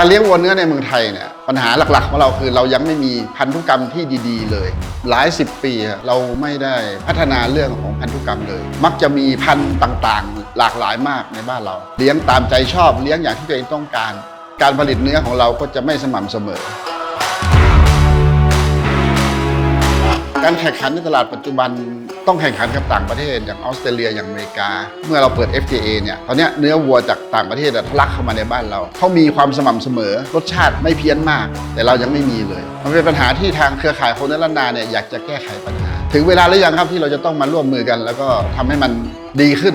การเลี้ยงวัวเนื้อในเมืองไทยเนี่ยปัญหาหลักๆของเราคือเรายังไม่มีพันธุกรรมที่ดี ๆ เลย หลายสิบปีเราไม่ได้พัฒนาเรื่องของพันธุกรรมเลย มักจะมีพันธุ์ต่างๆ หลากหลายมากในบ้านเรา เลี้ยงตามใจชอบเลี้ยงอย่างที่ตัวเองต้องการ การผลิตเนื้อของเราก็จะไม่สม่ำเสมอ การแข่งขันในตลาดปัจจุบันต้องแข่งขันกับต่างประเทศอย่างออสเตรเลียอย่างอเมริกา เมื่อเราเปิด FTA เนี่ยตอนนี้เนื้อวัวจากต่างประเทศอะทะลักเข้ามาในบ้านเราเขามีความสม่ำเสมอรสชาติไม่เพี้ยนมาก แต่เรายังไม่มีเลย มันเป็นปัญหาที่ทางเครือข่ายคนเนื้อล้านนาเนี่ยอยากจะแก้ไขปัญหา ถึงเวลาหรือยังครับที่เราจะต้องมาร่วมมือกัน แล้วก็ทำให้มันดีขึ้น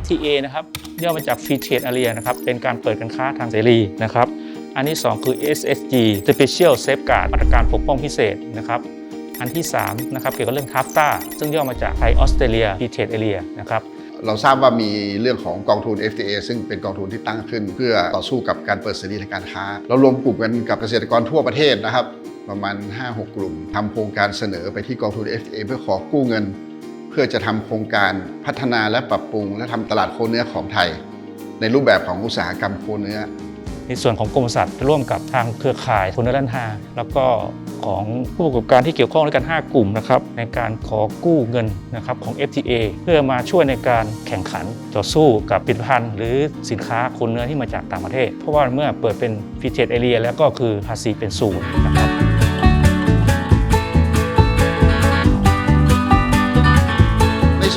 FTA นะครับย่อมาจาก Free Trade Area นะครับเป็นการเปิดการค้าทางเสรีนะครับอันที่ 2 คือ SSG Special Safeguard มาตรการปกป้องพิเศษนะครับอันที่3นะครับเกี่ยวกับเรื่อง TAFTA ซึ่งย่อมาจากไทยออสเตรเลีย Free Trade Area นะครับเราทราบว่ามีเรื่องของกองทุน FTA ซึ่งเป็นกองทุนที่ตั้งขึ้น เพื่อต่อสู้กับการเปิดเสรีทางการค้า เรารวมกลุ่มกันกับเกษตรกรทั่วประเทศนะครับ ประมาณ 5-6 กลุ่มทำโครงการเสนอไปที่กองทุน FTA เพื่อขอกู้เงิน พื่อจะทำโครงการพัฒนาและปรับปรุง และทำตลาดโคเนื้อของไทย ในรูปแบบของอุตสาหกรรมโคเนื้อ ในส่วนของกรมสัตว์ร่วมกับทางเครือข่ายคนเนรันฮาแล้วก็ของผู้ประกอบการที่เกี่ยวข้องด้วยกัน 5 กลุ่มนะครับในการขอกู้เงินนะครับของ FTA เพื่อมาช่วยในการแข่งขันต่อสู้กับผลิตภัณฑ์ หรือสินค้าคนเนื้อที่มาจากต่างประเทศ เพราะว่าเมื่อเปิดเป็นฟิเทตเอเรียแล้วก็คือภาษีเป็นศูนย์นะครับ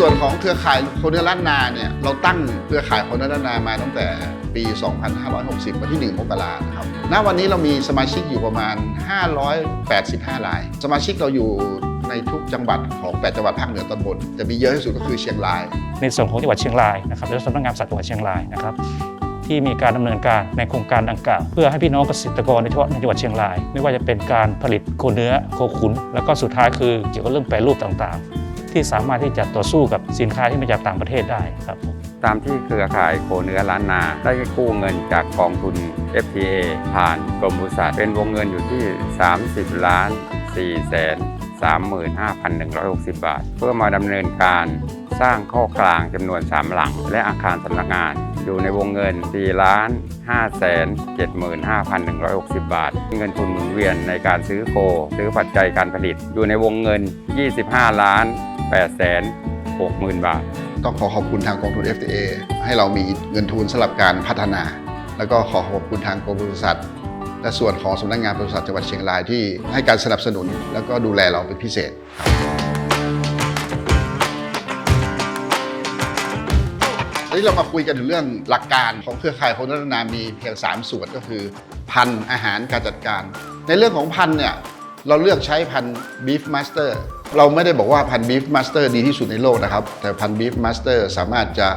ส่วนของเครือข่ายคนเนื้อล้านนาเนี่ยเราตั้งเครือข่ายคนเนื้อล้านนามาตั้งแต่ปี 2560 วันที่ 1 มกรานะครับ ณ วันนี้เรามีสมาชิกอยู่ประมาณ 585 ราย สมาชิกเราอยู่ในทุกจังหวัดของ 8 จังหวัดภาคเหนือตอนบน จะมีเยอะที่สุดก็คือเชียงราย ในส่วนของจังหวัดเชียงรายนะครับและสำนักงานสัตว์จังหวัดเชียงรายนะครับที่มีการดำเนินการในโครงการดังกล่าวเพื่อให้พี่น้องเกษตรกรในจังหวัดในจังหวัดเชียงราย ไม่ว่าจะเป็นการผลิตโคเนื้อโคขุน แล้วก็สุดท้ายคือเกี่ยวกับเรื่องแปรรูปต่างๆ ที่สามารถที่จะต่อสู้กับสินค้าที่มาจากต่างประเทศได้ครับผมตามที่เครือข่ายโคเนื้อล้านนา ได้กู้เงินจากกองทุน FTA ผ่านกรมบริษัทเป็นวงเงินอยู่ที่ 30 ล้าน4แสน35,160 บาท เพื่อมาดำเนินการสร้างข้อกลางจำนวน 3 หลัง และอาคารสำนักงาน อยู่ในวงเงิน 4 ล้าน5แสน75,160 บาท เงินทุนหมุนเวียนในการซื้อโค ซื้อปัจจัยการผลิต อยู่ในวงเงิน 25 ล้าน 8แสน60,000 บาท ต้องขอขอบคุณทางกองทุน FTA ให้เรามีเงินทุนสำหรับการพัฒนา แล้วก็ขอขอบคุณทางกรมบริษัทและส่วนของสำนักงานบริษัทจังหวัดเชียงรายที่ให้การสนับสนุน แล้วก็ดูแลเราเป็นพิเศษวันนี้เรามาคุยกันถึงเรื่องหลักการของเครือข่ายคนพัฒนามีเพียง 3 ส่วนก็คือ พันธุ์อาหารการจัดการ ในเรื่องของพันธุ์เนี่ยเราเลือกใช้พันธุ์ Beef Master เราไม่ได้บอกว่าพันธุ์ Beef Master ดีที่สุดในโลกนะครับ แต่พันธุ์ Beef Master สามารถจะ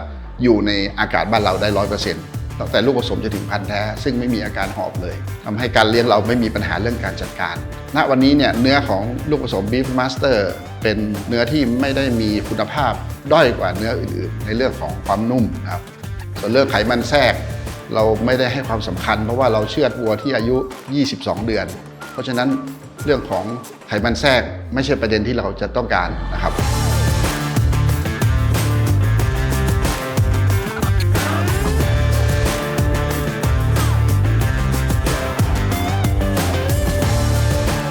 อยู่ในอากาศบ้านเราได้ร้อยเปอร์เซ็นต์ตั้งแต่ลูกผสมจะถึงพันธุ์แท้ ซึ่งไม่มีอาการหอบเลยทำให้การเลี้ยงเราไม่มีปัญหาเรื่องการจัดการ ณ วันนี้เนี่ยเนื้อของลูกผสม Beef Master เป็นเนื้อที่ไม่ได้มีคุณภาพด้อยกว่าเนื้ออื่นๆ ในเรื่องของความนุ่มครับ ส่วนเรื่องไขมันแทรก เราไม่ได้ให้ความสำคัญ เพราะว่าเราเชือดวัวที่อายุ 22 เดือน เพราะฉะนั้น เรื่องของไขมันแทรกไม่ใช่ประเด็นที่เราจะต้องการนะครับ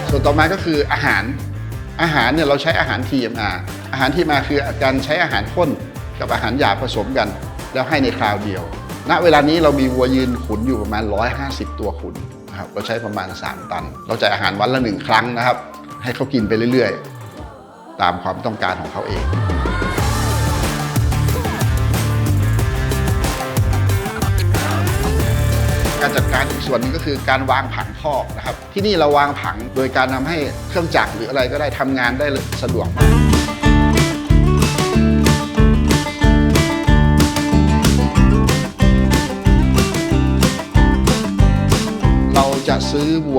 ส่วนต่อมาก็คืออาหารอาหารเนี่ยเราใช้อาหาร TMR อาหาร TMR คือการใช้อาหารข้นกับอาหารหยาบผสมกัน แล้วให้ในคราวเดียว ณ เวลานี้เรามีวัวยืนขุนอยู่ประมาณ 150 ตัวขุน นะครับเราใช้ประมาณ 3 ตัน เราจ่ายอาหารวันละหนึ่งครั้งนะครับ ให้เขากินไปเรื่อยๆ ตามความต้องการของเขาเองการจัดการอีกส่วนนึงก็คือการวางผังคอกนะครับ ที่นี่เราวางผังโดยการทำให้เครื่องจักรหรืออะไรก็ได้ทำงานได้สะดวกมาก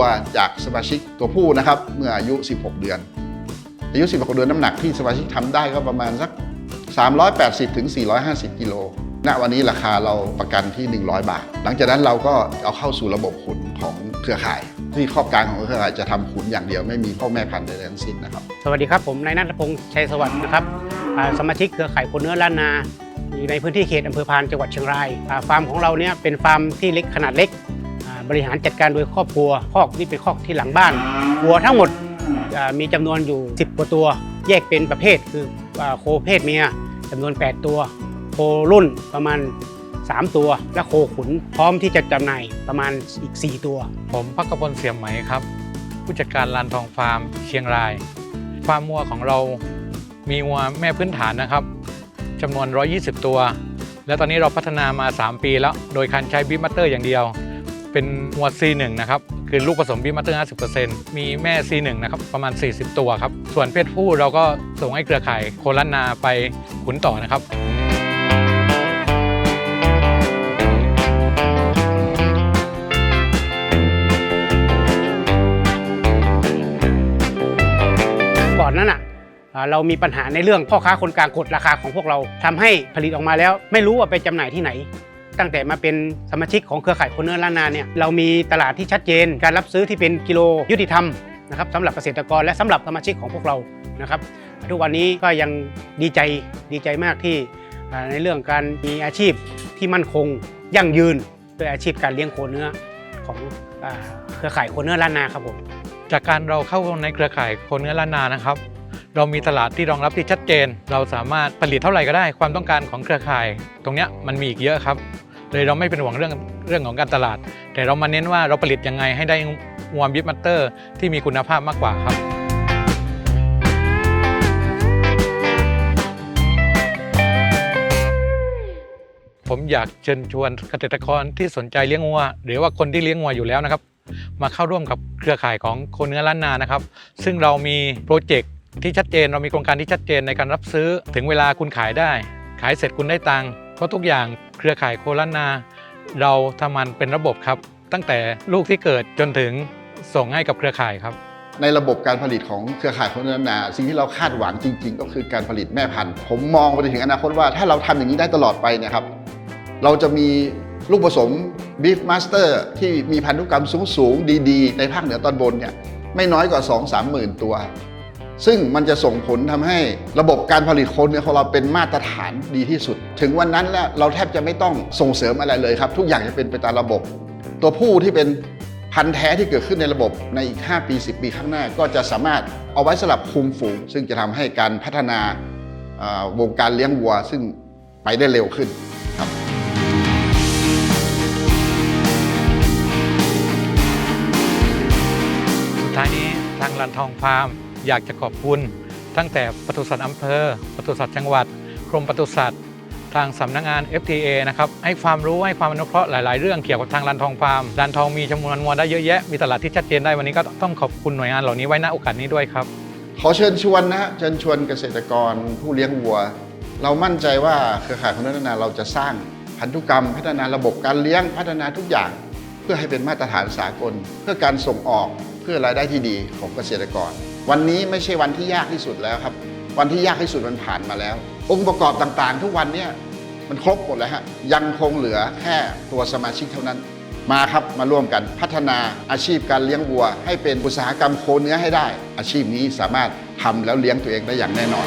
วัวจากสมาชิกตัวผู้นะครับ เมื่ออายุ 16 เดือน อายุ 16 เดือนน้ำหนักที่สมาชิกทำได้ก็ประมาณสัก 380ถึง450 กิโลณวันนี้ราคาเราประกันที่ 100 บาท หลังจากนั้นเราก็เอาเข้าสู่ระบบขุนของเครือข่าย ที่ครอบการของเครือข่ายจะทำขุนอย่างเดียวไม่มีพ่อแม่พันธุ์ใดทั้งสิ้นนะครับ สวัสดีครับผมนายนัทพงษ์ชัยสวัสดิ์นะครับสมาชิกเครือข่ายคนเนื้อล้านนาอยู่ในพื้นที่เขตอำเภอพานจังหวัดเชียงรายฟาร์มของเราเนี่ยเป็นฟาร์มที่เล็กขนาดเล็ก บริหารจัดการโดยครอบครัวคอกนี่เป็นคอกที่หลังบ้านวัวทั้งหมดมีจำนวนอยู่ 10 กว่าตัว แยกเป็นประเภทคือโคเพศเมียจำนวน 8 ตัว โครุ่นประมาณ 3 ตัว และโคขุนพร้อมที่จะจำหน่ายประมาณอีก 4 ตัว ผมพักกพลเสียมไหมครับ ผู้จัดการลานทองฟาร์มเชียงรายฟาร์มวัวของเรามีวัวแม่พื้นฐานนะครับจำนวน 120 ตัว และตอนนี้เราพัฒนามา 3 ปีแล้ว โดยการใช้บีมัตเตอร์อย่างเดียว เป็นวัว C1 นะครับ คือลูกผสมบีมัตเตอร์50%มีแม่ C1 นะครับประมาณ 40 ตัวครับ ส่วนเพศผู้เราก็ส่งให้เครือข่ายโคลันนาไปขุนต่อนะครับก่อนนั้นอะเรามีปัญหาในเรื่องพ่อค้าคนกลางกดราคาของพวกเราทำให้ผลิตออกมาแล้ว ไม่รู้ว่าไปจำหน่ายที่ไหน ตั้งแต่มาเป็นสมาชิกของเครือข่ายคนเนื้อล้านนาเนี่ยเรามีตลาดที่ชัดเจน การรับซื้อที่เป็นกิโลยุติธรรมนะครับสำหรับเกษตรกรและสำหรับสมาชิกของพวกเรานะครับทุกวันนี้ก็ยังดีใจดีใจมากที่ในเรื่องการมีอาชีพที่มั่นคงยั่งยืนด้วยอาชีพการเลี้ยงโคเนื้อของเครือข่ายโคเนื้อล้านนาครับผมจากการเราเข้าในเครือข่ายคนเนื้อล้านนานะครับ เรามีตลาดที่รองรับที่ชัดเจน เราสามารถผลิตเท่าไหร่ก็ได้ ความต้องการของเครือข่าย ตรงเนี้ยมันมีอีกเยอะครับ เลยเราไม่เป็นห่วงเรื่องเรื่องของการตลาด แต่เรามาเน้นว่าเราผลิตยังไงให้ได้งวมบิทมัตเตอร์ที่มีคุณภาพมากกว่าครับผมอยากเชิญชวนเกษตรกรที่สนใจเลี้ยงวัว หรือว่าคนที่เลี้ยงวัวอยู่แล้วนะครับ มาเข้าร่วมกับเครือข่ายของคนเนื้อล้านนานะครับ ซึ่งเรามีโปรเจกต์ที่ชัดเจน เรามีโครงการที่ชัดเจนในการรับซื้อ ถึงเวลาคุณขายได้ ขายเสร็จคุณได้ตังค์ เพราะทุกอย่างเครือข่ายโคล้านนา เราทำมันเป็นระบบครับ ตั้งแต่ลูกที่เกิดจนถึงส่งให้กับเครือข่ายครับ ในระบบการผลิตของเครือข่ายโคนนานา สิ่งที่เราคาดหวังจริง ๆ ก็คือการผลิตแม่พันธุ์ ผมมองไปถึงอนาคตว่าถ้าเราทำอย่างนี้ได้ตลอดไปเนี่ยครับเราจะมีลูกผสม Beef Master ที่มีพันธุกรรมสูงๆดี ๆ ในภาคเหนือตอนบนเนี่ยไม่น้อยกว่า 2 3 หมื่นตัว ซึ่งมันจะส่งผลทำให้ระบบการผลิตโคนเนื้อของเราเป็นมาตรฐานดีที่สุด ถึงวันนั้นแล้วเราแทบจะไม่ต้องส่งเสริมอะไรเลยครับ ทุกอย่างจะเป็นไปตามระบบ ตัวผู้ที่เป็นพันธุ์แท้ที่เกิดขึ้นในระบบในอีก 5 ปี 10 ปีข้างหน้า ก็จะสามารถเอาไว้สลับคุมฝูง ซึ่งจะทำให้การพัฒนาวงการเลี้ยงวัว ซึ่งไปได้เร็วขึ้นครับสุดท้ายนี้ทางลันทองฟาร์ม อยากจะขอบคุณ ตั้งแต่ปศุสัตว์อำเภอปศุสัตว์จังหวัด กรมปศุสัตว์ทางสำนักงาน FTA นะครับให้ความรู้ให้ความอนุเคราะห์หลาย ๆ เรื่องเกี่ยวกับทางลันทองฟาร์มลันทองมีจำนวนวัวได้เยอะแยะมีตลาดที่ชัดเจนได้วันนี้ก็ต้องขอบคุณหน่วยงานเหล่านี้ไว้ณโอกาสนี้ด้วยครับ ขอเชิญชวนนะฮะเชิญชวนเกษตรกรผู้เลี้ยงวัว เรามั่นใจว่าเครือข่ายของนัฒนาเราจะสร้างพันธุกรรม พัฒนาระบบการเลี้ยงพัฒนาทุกอย่าง เพื่อให้เป็นมาตรฐานสากล เพื่อการส่งออกเพื่อรายได้ที่ดีของเกษตรกร วันนี้ไม่ใช่วันที่ยากที่สุดแล้วครับ วันที่ยากที่สุดมันผ่านมาแล้ว องค์ประกอบต่างๆ ทุกวันเนี่ยมันครบหมดแล้วฮะยังคงเหลือแค่ตัวสมาชิกเท่านั้น มาครับมาร่วมกันพัฒนาอาชีพการเลี้ยงวัว ให้เป็นอุตสาหกรรมโคเนื้อให้ได้ อาชีพนี้สามารถทำแล้วเลี้ยงตัวเองได้อย่างแน่นอน